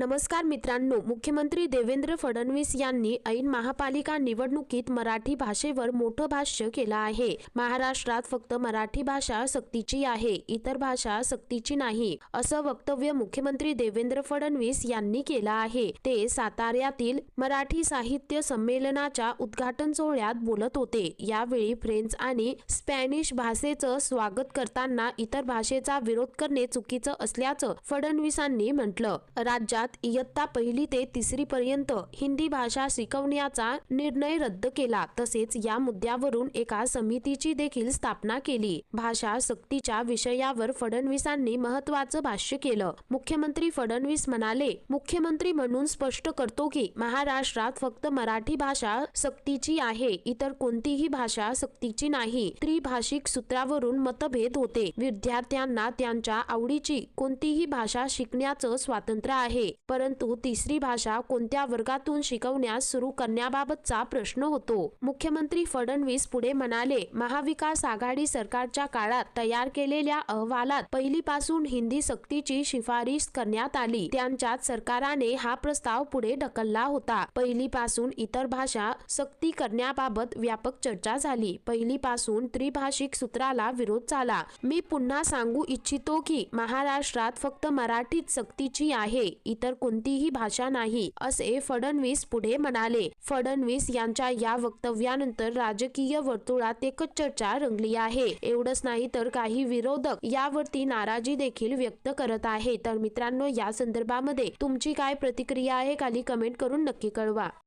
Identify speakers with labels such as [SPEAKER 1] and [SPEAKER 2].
[SPEAKER 1] नमस्कार मित्रांनो मुख्यमंत्री देवेंद्र फडणवीस यांनी ऐन महापालिका निवडणुकीत मराठी भाषेवर मोठं भाष्य केलं आहे. महाराष्ट्रात फक्त मराठी भाषा सक्तीची आहे इतर भाषा सक्तीची नाही असं वक्तव्य मुख्यमंत्री देवेंद्र फडणवीस यांनी केलं आहे. ते साताऱ्यातील मराठी साहित्य संमेलनाच्या उद्घाटन सोहळ्यात बोलत होते. यावेळी फ्रेंच आणि स्पॅनिश भाषेचं स्वागत करताना इतर भाषेचा विरोध करणे चुकीचं असल्याचं फडणवीसांनी म्हटलं. राज्यात इयत्ता पहिली ते तिसरी पर्यंत हिंदी भाषा शिकवण्याचा निर्णय रद्द केला. तसेच या मुद्द्यावरून एका समितीची देखील स्थापना केली. भाषा सक्तीच्या विषयावर फडणवीसांनी महत्वाचं भाष्य केलं. मुख्यमंत्री फडणवीस म्हणाले मुख्यमंत्री म्हणून स्पष्ट करतो की महाराष्ट्रात फक्त मराठी भाषा सक्तीची आहे. इतर कोणतीही भाषा सक्तीची नाही. त्रिभाषिक सूत्रावरून मतभेद होते. विद्यार्थ्यांना त्यांच्या आवडीची कोणतीही भाषा शिकण्याचं स्वातंत्र्य आहे. परंतु तिसरी भाषा कोणत्या वर्गातून शिकवण्यास सुरू करण्याबाबतचा प्रश्न होतो. मुख्यमंत्री फडणवीस पुढे म्हणाले महाविकास आघाडी सरकारच्या काळात तयार केलेल्या अहवालात पहिलीपासून हिंदी सक्तीची शिफारस करण्यात आली. त्यांच्यात सरकारने हा प्रस्ताव पुढे ढकलला होता. पहिलीपासून इतर भाषा सक्ती करण्याबाबत व्यापक चर्चा झाली. पहिलीपासून त्रिभाषिक सूत्राला विरोध झाला. मी पुन्हा सांगू इच्छितो की महाराष्ट्रात फक्त मराठीच सक्तीची आहे. इतर कोणतीही भाषा नाही असे फडणवीस पुढे म्हणाले. फडणवीस यांच्या या वक्तव्यानंतर राजकीय वर्तुळात एकच चर्चा रंगली आहे. एवढंच नाही तर काही विरोधक यावरती नाराजी देखील व्यक्त करत आहे तर मित्रांनो या संदर्भामध्ये तुमची काय प्रतिक्रिया आहे खाली कमेंट करून नक्की कळवा.